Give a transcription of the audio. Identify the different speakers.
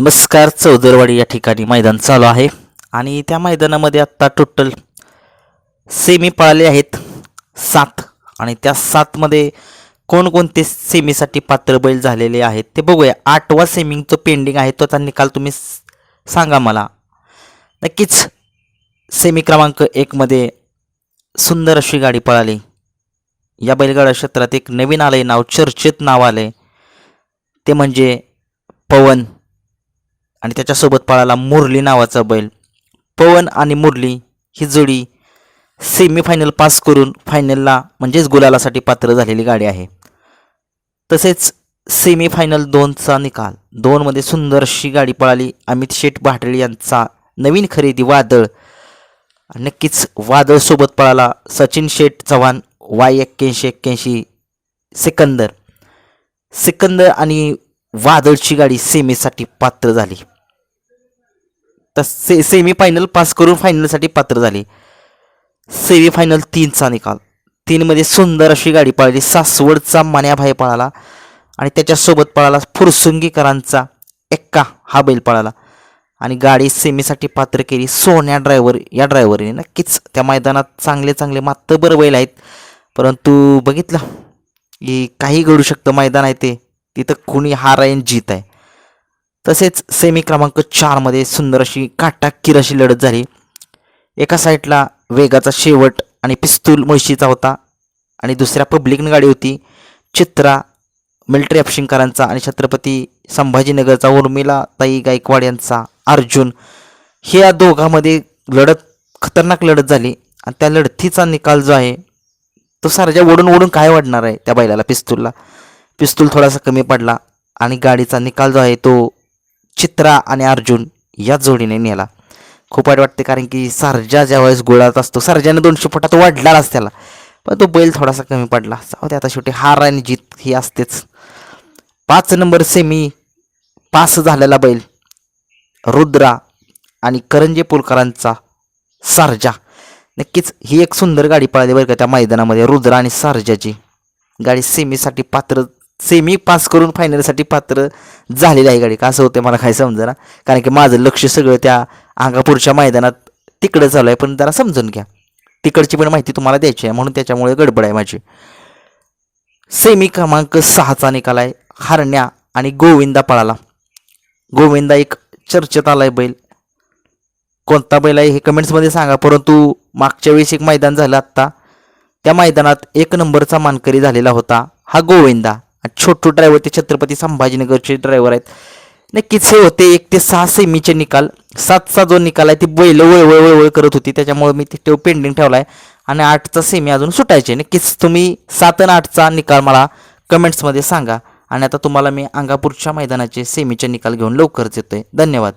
Speaker 1: नमस्कार चौदरवाडी या ठिकाणी मैदान चालू आहे. आणि त्या मैदानामध्ये आत्ता टोटल सेमी पळाले आहेत. सात. आणि त्या सातमध्ये कोणकोणते सेमीसाठी पात्र बैल झालेले आहेत ते बघूया. आठवा सेमिंगचं पेंडिंग आहे तो निकाल तुम्ही सांगा मला. नक्कीच सेमी क्रमांक एकमध्ये सुंदर अशी गाडी पळाली. या बैलगाडा क्षेत्रात एक नवीन आलं आहे नाव चर्चेत नाव आलं आहे ते म्हणजे पवन. आणि त्याच्यासोबत पळाला मुरली नावाचा बैल. पवन आणि मुरली ही जोडी सेमीफायनल पास करून फायनलला म्हणजेच गुलालासाठी पात्र झालेली गाडी आहे. तसेच सेमीफायनल दोनचा निकाल. दोनमध्ये सुंदर अशी गाडी पळाली. अमित शेठ भाटळे यांचा नवीन खरेदी वादळ. नक्कीच वादळसोबत पळाला सचिन शेठ चव्हाण वाय एक्क्याऐंशी एक्क्याऐंशी सिकंदर. सिकंदर आणि वादळची गाडी सेमीसाठी पात्र झाली. तर से सेमीफायनल पास करून फायनलसाठी पात्र झाली. सेमीफायनल तीनचा निकाल. तीनमध्ये सुंदर अशी गाडी पळाली. सासवडचा मान्याभाई पळाला आणि त्याच्यासोबत पळाला फुरसुंगीकरांचा एक्का हा बैल पळाला. आणि गाडी सेमीसाठी पात्र केली. सोन्या ड्रायव्हर या ड्रायव्हरने नक्कीच त्या मैदानात चांगले चांगले मातबर बैल आहेत. परंतु बघितलं की काही घडू शकतं मैदान आहे ते. तिथं कुणी हार आहे जीत आहे. तसेच सेमी क्रमांक चारमध्ये सुंदर अशी काटाकीर अशी लढत झाली. एका साईडला वेगाचा शेवट आणि पिस्तूल म्हशीचा होता आणि दुसऱ्या पब्लिकने गाडी होती. चित्रा मिल्ट्री अफशिंकरांचा आणि छत्रपती संभाजीनगरचा उर्मिला ताई गायकवाड यांचा अर्जुन. हे या दोघांमध्ये लढत खतरनाक लढत झाली आणि त्या लढतीचा निकाल जो आहे तो सारख्या ओढून ओढून काय वाढणार आहे त्या बैलाला पिस्तूलला? पिस्तूल थोडासा कमी पडला आणि गाडीचा निकाल जो आहे तो चित्रा आणि अर्जुन या जोडीने नेला. खूप वाईट वाटते कारण की सारजा ज्यावेळेस गोळात असतो सरजाने दोनशे फुटात वाढलाच त्याला. पण तो बैल थोडासा कमी पडला. जाऊ दे आता शेवटी हार आणि जीत ही असतेच. पाच नंबर सेमी पास झालेला बैल रुद्रा आणि करंजे पुलकरांचा सारजा. नक्कीच ही एक सुंदर गाडी पळाली बरं का त्या मैदानामध्ये रुद्रा आणि सारजाची. गाडी सेमीसाठी पात्र सेमी पास करून फायनलसाठी पात्र झालेली आहे गाडी. का असं होतं मला काय समजेना कारण की माझं लक्ष सगळं त्या अंगापूरच्या मैदानात तिकडं चालू आहे. पण जरा समजून घ्या. तिकडची पण माहिती तुम्हाला द्यायची आहे. म्हणून त्याच्यामुळे गडबड आहे माझी. सेमी क्रमांक सहाचा निकाल आहे. हरण्या आणि गोविंदा पळाला. गोविंदा एक चर्चेत आलाय बैल. कोणता बैल आहे हे कमेंट्समध्ये सांगा. परंतु मागच्या वेळेस एक मैदान झालं आत्ता. त्या मैदानात एक नंबरचा मानकरी झालेला होता. हा गोविंदा. आणि छोटू ड्रायव्हर ते छत्रपती संभाजीनगरचे ड्रायव्हर आहेत. नक्कीच हे होते एक ते सहा सेमीचे निकाल. सातचा जो निकाल आहे ती बैल वळवळ वळवळ करत होती. त्याच्यामुळे मी ते पेंडिंग ठेवला आहे आणि आठचा सेमी अजून सुटायचे. नक्कीच तुम्ही सात आणि आठचा निकाल मला कमेंट्समध्ये सांगा. आणि आता तुम्हाला मी अंगापूरच्या मैदानाचे सेमीचे निकाल घेऊन लवकरच येतोय. धन्यवाद.